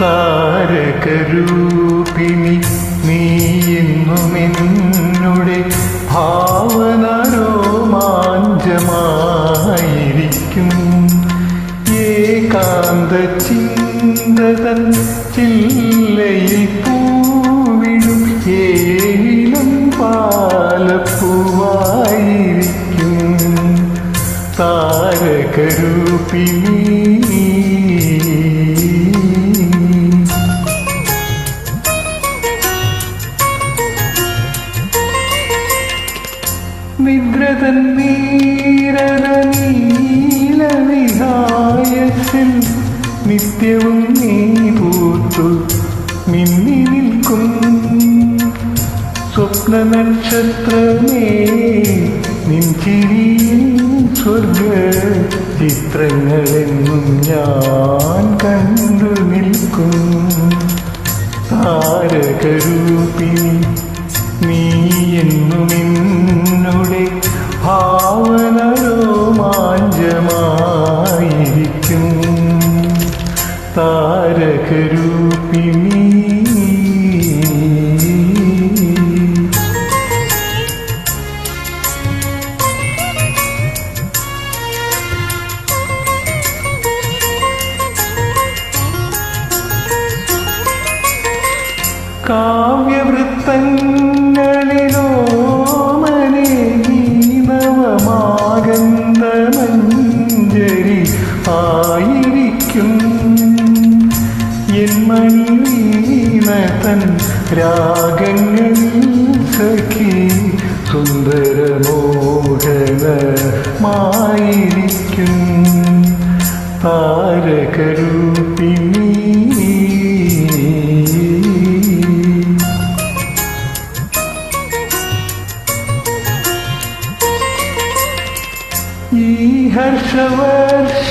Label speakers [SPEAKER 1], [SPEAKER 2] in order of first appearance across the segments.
[SPEAKER 1] താരകരൂപിണി ഭാവന രോമാഞ്ചമായിരിക്കും ഏകാന്ത ചിന്തതൻ ചില്ലയിൽ പൂവിടും ഏഴിലും പാലപ്പൂവായിരിക്കും. താരകരൂപിണി നിദ്രതൻ നിത്യവും നീ പൂത്തു മിന്നി നിൽക്കും. സ്വപ്ന നക്ഷത്രമേ നിൻചിരിയിൽ സ്വർഗ ചിത്രങ്ങളെന്നും ഞാൻ കണ്ടു നിൽക്കും. താരകരൂപിണി നീ എന്നും താരകരൂപിണി. കാവ്യവൃത്തങ്ങളിലോ മണി രാഗങ്ങൾ സഖി സുന്ദരമോഹനമായിരിക്കും താരകരൂപിണി. ഈ ഹർഷവർഷ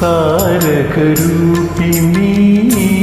[SPEAKER 1] താരകരൂപിണീ.